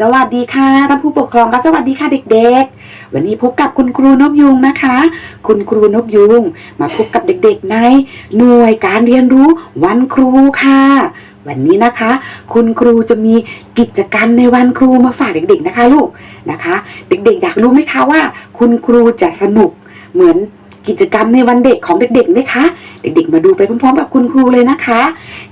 สวัสดีค่ะท่านผู้ปกครองก็สวัสดีค่ะเด็กๆ วันนี้พบกับคุณครูนกยุงนะคะ คุณครูนกยุง มาพบกับเด็กๆ ในหน่วยการเรียนรู้วันครูค่ะ วันนี้นะคะ คุณครูจะมีกิจกรรมในวันครูมาฝากเด็กๆนะคะลูกนะคะ เด็กๆ อยากรู้ไหมคะว่า คุณครูจะสนุกเหมือน กิจกรรมในวันเด็กของเด็กๆไหมคะ เด็กๆ มาดูไปพร้อมๆกับคุณครูเลยนะคะ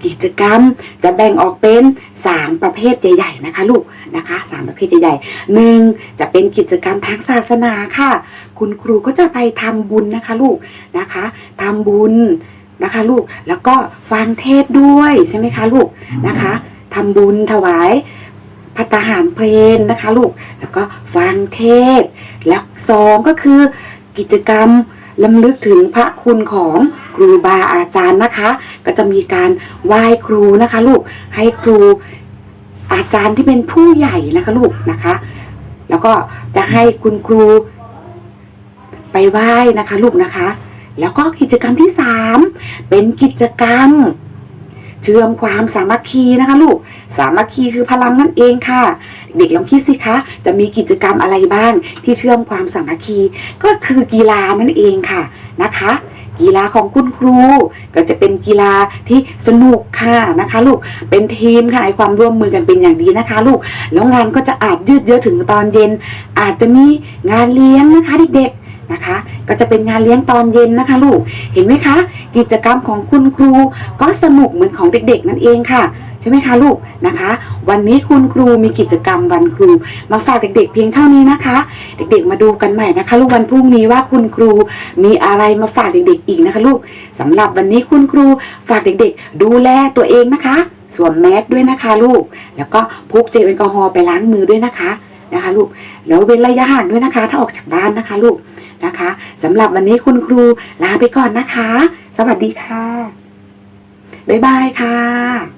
กิจกรรมจะแบ่งออกเป็น 3 ประเภทใหญ่ๆนะคะลูกนะคะสามประเภทใหญ่ๆหนึ่งจะเป็นกิจกรรมทางศาสนาค่ะ คุณครูก็จะไปทำบุญนะคะลูกนะคะทำบุญนะคะลูกแล้วก็ฟังเทศด้วยใช่ไหมคะลูกนะคะทำบุญถวายพัตตาหารเพลนนะคะลูกแล้วก็ฟังเทศ และสองก็คือกิจกรรม ลำลึกถึงพระคุณของครูบาอาจารย์นะคะ ก็จะมีการไหว้ครูนะคะ ลูกให้ครูอาจารย์ที่เป็นผู้ใหญ่นะคะลูกนะคะ แล้วก็จะให้คุณครูไปไหว้นะคะลูกนะคะ แล้วก็กิจกรรมที่ 3 เป็นกิจกรรม เชื่อมความสามัคคีนะคะลูก สามัคคีคือพลังนั่นเองค่ะ เด็กลองคิดสิคะ จะมีกิจกรรมอะไรบ้างที่เชื่อมความสามัคคี ก็คือกีฬานั่นเองค่ะนะคะ กีฬาของคุณครู ก็จะเป็นกีฬาที่สนุกค่ะนะคะลูกเป็นทีมค่ะให้ความร่วมมือกันเป็นอย่างดีนะคะลูกแล้วงานก็จะอาจยืดเยอะถึงตอนเย็น อาจจะมีงานเลี้ยงนะคะเด็กๆนะคะก็จะเป็นงานเลี้ยงตอนเย็นนะคะลูก เห็นไหมคะ กิจกรรมของคุณครูก็สนุกเหมือนของเด็กๆนั่นเองค่ะ ช่ไหมคะลูกนะคะ วันนี้คุณครูมีกิจกรรมวันครู มาฝากเด็กๆ เพียงเท่านี้นะคะ เด็กๆมาดูกันใหม่นะคะ ลูกวันพรุ่งนี้ว่าคุณครูมีอะไรมาฝากเด็กๆ อีกนะคะ ลูกสำหรับวันนี้คุณครูฝากเด็กๆ ดูแลตัวเองนะคะสวมแมสด้วยนะคะ ลูก แล้วก็พกเจลแอลกอฮอล์ไปล้างมือด้วยนะคะนะคะ ลูกแล้วเว้นระยะห่างด้วยนะคะ ถ้าออกจากบ้านนะคะ ลูกนะคะสำหรับวันนี้คุณครูลาไปก่อนนะคะ สวัสดีค่ะบ๊ายบายค่ะ